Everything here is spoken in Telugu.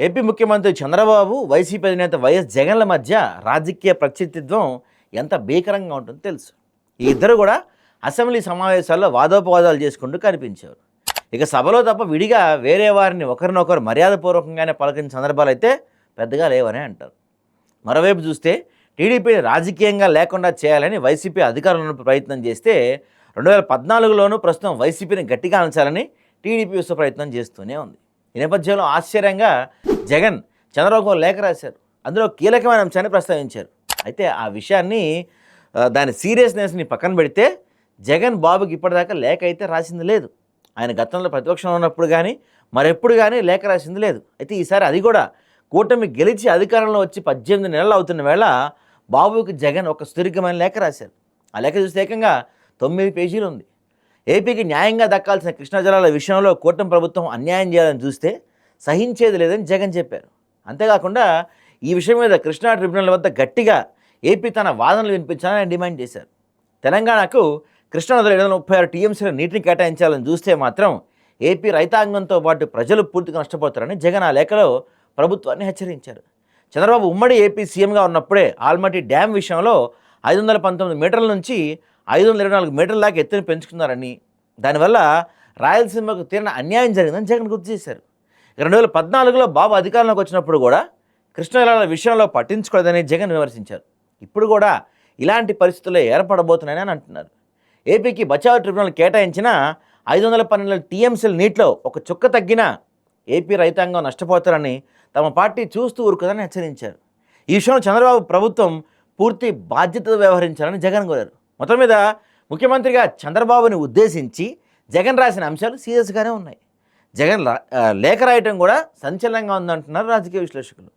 ఏపీ ముఖ్యమంత్రి చంద్రబాబు వైసీపీ అధినేత వైఎస్ జగన్ల మధ్య రాజకీయ ప్రత్యర్థిత్వం ఎంత భీకరంగా ఉంటుందో తెలుసు. ఈ ఇద్దరు కూడా అసెంబ్లీ సమావేశాల్లో వాదోపవాదాలు చేసుకుంటూ కనిపించారు. ఇక సభలో తప్ప విడిగా వేరే వారిని ఒకరినొకరు మర్యాదపూర్వకంగానే పలకిన సందర్భాలు అయితే పెద్దగా లేవని అంటారు. మరోవైపు చూస్తే టీడీపీని రాజకీయంగా లేకుండా చేయాలని వైసీపీ అధికారులను ప్రయత్నం చేస్తే రెండు వేల పద్నాలుగులోనూ ప్రస్తుతం వైసీపీని గట్టిగా అంచాలని టీడీపీ విశ్వ ప్రయత్నం చేస్తూనే ఉంది. ఈ నేపథ్యంలో ఆశ్చర్యంగా జగన్ చంద్రబాబు లేఖ రాశారు. అందులో కీలకమైన అంశాన్ని ప్రస్తావించారు. అయితే ఆ విషయాన్ని దాని సీరియస్నెస్ని పక్కన పెడితే జగన్ బాబుకి ఇప్పటిదాకా లేఖ అయితే రాసింది లేదు. ఆయన గతంలో ప్రతిపక్షంలో ఉన్నప్పుడు కానీ మరెప్పుడు కానీ లేఖ రాసింది లేదు. అయితే ఈసారి అది కూడా కూటమి గెలిచి అధికారంలో వచ్చి పద్దెనిమిది నెలలు అవుతున్న వేళ బాబుకి జగన్ ఒక సుదీర్ఘమైన లేఖ రాశారు. ఆ లేఖ చూస్తే ఏకంగా తొమ్మిది పేజీలు ఉంది. ఏపీకి న్యాయంగా దక్కాల్సిన కృష్ణా జలాల విషయంలో కూటమి ప్రభుత్వం అన్యాయం చేయాలని చూస్తే సహించేది లేదని జగన్ చెప్పారు. అంతేకాకుండా ఈ విషయం మీద కృష్ణా ట్రిబ్యునల్ వద్ద గట్టిగా ఏపీ తన వాదనలు వినిపించాలని ఆయన డిమాండ్ చేశారు. తెలంగాణకు కృష్ణానదిలో ఏడు వందల ముప్పై ఆరు టీఎంసీల నీటిని కేటాయించాలని చూస్తే మాత్రం ఏపీ రైతాంగంతో పాటు ప్రజలు పూర్తిగా నష్టపోతారని జగన్ ఆ లేఖలో ప్రభుత్వాన్ని హెచ్చరించారు. చంద్రబాబు ఉమ్మడి ఏపీ సీఎంగా ఉన్నప్పుడే ఆల్మటి డ్యామ్ విషయంలో ఐదు వందల పంతొమ్మిది మీటర్ల నుంచి ఐదు వందల ఇరవై నాలుగు మీటర్ల దాకా ఎత్తుని పెంచుకున్నారని. దానివల్ల రాయలసీమకు తీరిన అన్యాయం జరిగిందని జగన్ గుర్తు చేశారు. రెండు వేల పద్నాలుగులో బాబు అధికారంలోకి వచ్చినప్పుడు కూడా కృష్ణా విషయంలో పట్టించుకోలేదని జగన్ విమర్శించారు. ఇప్పుడు కూడా ఇలాంటి పరిస్థితులు ఏర్పడబోతున్నాయని అని అంటున్నారు. ఏపీకి బచావ్ ట్రిబ్యునల్ కేటాయించిన ఐదు వందల పన్నెండు టీఎంసీల నీటిలో ఒక చుక్క తగ్గినా ఏపీ రైతాంగం నష్టపోతారని తమ పార్టీ చూస్తూ ఊరుకుదని హెచ్చరించారు. ఈ విషయంలో చంద్రబాబు ప్రభుత్వం పూర్తి బాధ్యతతో వ్యవహరించాలని జగన్ కోరారు. మొత్తం మీద ముఖ్యమంత్రిగా చంద్రబాబుని ఉద్దేశించి జగన్ రాసిన అంశాలు సీరియస్గానే ఉన్నాయి. జగన్ లేఖ రాయటం కూడా సంచలనంగా ఉందంటున్నారు రాజకీయ విశ్లేషకులు.